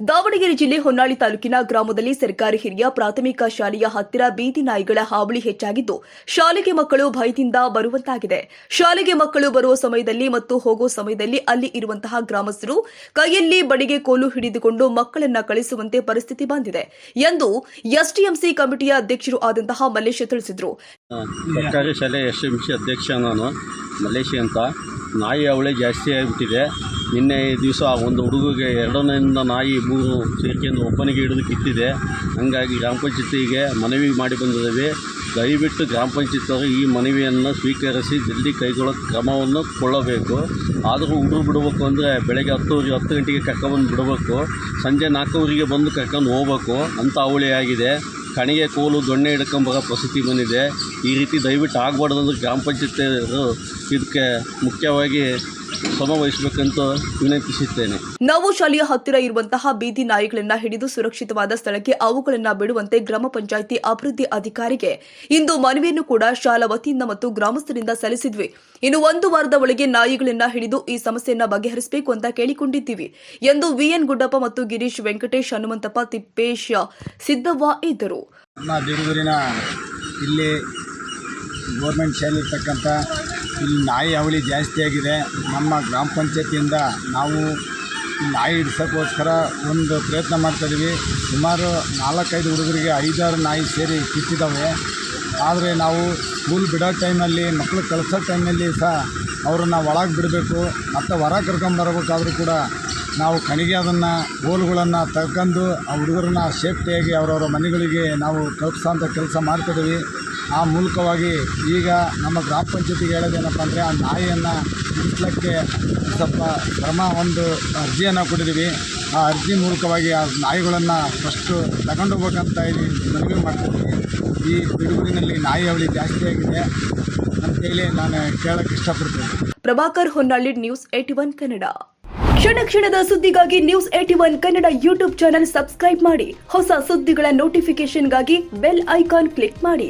ದಾವಣಗೆರೆ ಜಿಲ್ಲೆ ಹೊನ್ನಾಳಿ ತಾಲೂಕಿನ ಗ್ರಾಮದಲ್ಲಿ ಸರ್ಕಾರಿ ಹಿರಿಯ ಪ್ರಾಥಮಿಕ ಶಾಲೆಯ ಹತ್ತಿರ ಬೀದಿ ನಾಯಿಗಳ ಹಾವಳಿ ಹೆಚ್ಚಾಗಿದ್ದು, ಶಾಲೆಗೆ ಮಕ್ಕಳು ಭಯದಿಂದ ಬರುವಂತಾಗಿದೆ. ಶಾಲೆಗೆ ಮಕ್ಕಳು ಬರುವ ಸಮಯದಲ್ಲಿ ಮತ್ತು ಹೋಗುವ ಸಮಯದಲ್ಲಿ ಅಲ್ಲಿ ಇರುವಂತಹ ಗ್ರಾಮಸ್ಥರು ಕೈಯಲ್ಲಿ ಬಡಿಗೆ ಕೋಲು ಹಿಡಿದುಕೊಂಡು ಮಕ್ಕಳನ್ನ ಕಳಿಸುವಂತೆ ಪರಿಸ್ಥಿತಿ ಬಂದಿದೆ ಎಂದು ಎಸ್ಟಿಎಂಸಿ ಕಮಿಟಿಯ ಅಧ್ಯಕ್ಷರು ಆದಂತಹ ಮಲ್ಲೇಶ ತಿಳಿಸಿದರು. ಸರ್ಕಾರಿ ಶಾಲೆ ಅಧ್ಯಕ್ಷ ನಾನು ಮಲೇಶಿ ಅಂತ. ನಾಯಿ ಅವಳಿ ಜಾಸ್ತಿ ಆಗಿಬಿಟ್ಟಿದೆ. ನಿನ್ನೆ ದಿವಸ ಒಂದು ಹುಡುಗಿಗೆ ಎರಡನೆಯಿಂದ ನಾಯಿ ಮೂರು ಸೇರ್ಕೊಂಡು ಒಬ್ಬನಿಗೆ ಹಿಡಿದು ಕಿತ್ತಿದೆ. ಹಂಗಾಗಿ ಗ್ರಾಮ ಪಂಚಾಯತಿಗೆ ಮನವಿ ಮಾಡಿ ಬಂದಿದ್ದೇವೆ. ದಯವಿಟ್ಟು ಗ್ರಾಮ ಪಂಚಾಯತಿಯವರು ಈ ಮನವಿಯನ್ನು ಸ್ವೀಕರಿಸಿ ಜಲ್ದಿ ಕೈಗೊಳ್ಳೋ ಕ್ರಮವನ್ನು ಕೊಳ್ಳಬೇಕು. ಆದರೂ ಹುಡುಗರು ಬಿಡಬೇಕು ಅಂದರೆ ಬೆಳಗ್ಗೆ ಹತ್ತುವರೆಗೆ ಹತ್ತು ಗಂಟೆಗೆ ಕರ್ಕೊಂಡ್ಬಂದು ಬಿಡಬೇಕು. ಸಂಜೆ ನಾಲ್ಕುವರೆಗೆ ಬಂದು ಕರ್ಕೊಂಡು ಹೋಗ್ಬೇಕು. ಅಂತ ಅವಳಿ ಆಗಿದೆ. ಕಣಿಗೆ ಕೋಲು ದೊಣ್ಣೆ ಹಿಡ್ಕೊಂಬರೋ ಪರಿಸ್ಥಿತಿ ಬಂದಿದೆ. ಈ ರೀತಿ ದಯವಿಟ್ಟು ಆಗಬಾರ್ದು ಅಂದರೆ ಗ್ರಾಮ ಪಂಚಾಯತಿಯವರು ಇದಕ್ಕೆ ಮುಖ್ಯವಾಗಿ ಶ್ರಮ ವಹಿಸಬೇಕಂತ ವಿನಂತಿಸುತ್ತೇನೆ ನಾವು ಶಾಲೆಯ ಹತ್ತಿರ ಇರುವಂತಹ ಬೀದಿ ನಾಯಿಗಳನ್ನ ಹಿಡಿದು ಸುರಕ್ಷಿತವಾದ ಸ್ಥಳಕ್ಕೆ ಅವುಗಳನ್ನ ಬಿಡುವಂತೆ ಗ್ರಾಮ ಪಂಚಾಯಿತಿ ಅಭಿವೃದ್ಧಿ ಅಧಿಕಾರಿಗೆ ಇಂದು ಮನವಿಯನ್ನು ಕೂಡ ಶಾಲಾ ವತಿಯಿಂದ ಮತ್ತು ಗ್ರಾಮಸ್ಥರಿಂದ ಸಲ್ಲಿಸಿದ್ವಿ. ಇನ್ನು ಒಂದು ವಾರದ ಒಳಗೆ ನಾಯಿಗಳನ್ನ ಹಿಡಿದು ಈ ಸಮಸ್ಯೆಯನ್ನ ಬಗೆಹರಿಸಬೇಕು ಅಂತ ಕೇಳಿಕೊಂಡಿದ್ದೀವಿ ಎಂದು ವಿಎನ್ ಗುಡ್ಡಪ್ಪ ಮತ್ತು ಗಿರೀಶ್ ವೆಂಕಟೇಶ್ ಹನುಮಂತಪ್ಪ ತಿಪ್ಪೇಶ್ ಸಿದ್ದವ್ವ ಇದ್ದರು. ಇಲ್ಲಿ ಗೋರ್ಮೆಂಟ್ ಶಾಲೆ ಇರ್ತಕ್ಕಂಥ ಇಲ್ಲಿ ನಾಯಿ ಅವಳಿ ಜಾಸ್ತಿ ಆಗಿದೆ. ನಮ್ಮ ಗ್ರಾಮ ಪಂಚಾಯತಿಯಿಂದ ನಾವು ನಾಯಿ ಹಿಡ್ಸೋಕ್ಕೋಸ್ಕರ ಒಂದು ಪ್ರಯತ್ನ ಮಾಡ್ತಾಯಿದ್ದೀವಿ ಸುಮಾರು ನಾಲ್ಕೈದು ಹುಡುಗರಿಗೆ ಐದಾರು ನಾಯಿ ಸೇರಿ ಕಿತ್ತಿದ್ದಾವೆ. ಆದರೆ ನಾವು ಸ್ಕೂಲ್ ಬಿಡೋ ಟೈಮಲ್ಲಿ ಮಕ್ಕಳು ಕಳಿಸೋ ಟೈಮಲ್ಲಿ ಸಹ ಅವರನ್ನು ಒಳಗೆ ಬಿಡಬೇಕು. ಮತ್ತು ಹೊರ ಕರ್ಕೊಂಬರ್ಬೇಕಾದ್ರೂ ಕೂಡ ನಾವು ಕಣಿಗೆ ಅದನ್ನು ಗೋಲುಗಳನ್ನು ತಗೊಂಡು ಆ ಹುಡುಗರನ್ನ ಸೇಫ್ಟಿಯಾಗಿ ಅವರವರ ಮನೆಗಳಿಗೆ ನಾವು ತಲುಪಿಸೋ ಕೆಲಸ ಮಾಡ್ತಿದ್ದೀವಿ ಆ ಮೂಲಕವಾಗಿ ಈಗ ನಮ್ಮ ಗ್ರಾಮ ಪಂಚಾಯತಿಗೆ ಹೇಳೋದೇನಪ್ಪ ಅಂದರೆ ಆ ನಾಯಿಯನ್ನು ಬಿಡಿಸ್ಲಿಕ್ಕೆ ಸ್ವಲ್ಪ ಕ್ರಮ ಒಂದು ಅರ್ಜಿಯನ್ನು ಕೊಟ್ಟಿದ್ದೀವಿ. ಆ ಅರ್ಜಿ ಮೂಲಕವಾಗಿ ಆ ನಾಯಿಗಳನ್ನು ಫಸ್ಟು ತಗೊಂಡೋಗ್ಬೇಕಂತ ಇಲ್ಲಿ ಮನವಿ ಮಾಡ್ತಿದ್ದೀವಿ. ಈ ಬಿಡುಗರಿನಲ್ಲಿ ನಾಯಿ ಅವಳಿ ಜಾಸ್ತಿ ಆಗಿದೆ ಅಂತೇಳಿ ನಾನು ಕೇಳಕ್ಕೆ ಇಷ್ಟಪಡ್ತೀನಿ. Prabhakar Honnali news eighty one Kannada. ಕ್ಷಣ ಕ್ಷಣದ ಸುದ್ದಿಗಾಗಿ news eighty one Kannada YouTube channel subscribe ಮಾಡಿ. ಹೊಸ ಸುದ್ದಿಗಳ ನೋಟಿಫಿಕೇಶನ್ಗಾಗಿ ಬೆಲ್ ಐಕಾನ್ ಕ್ಲಿಕ್ ಮಾಡಿ.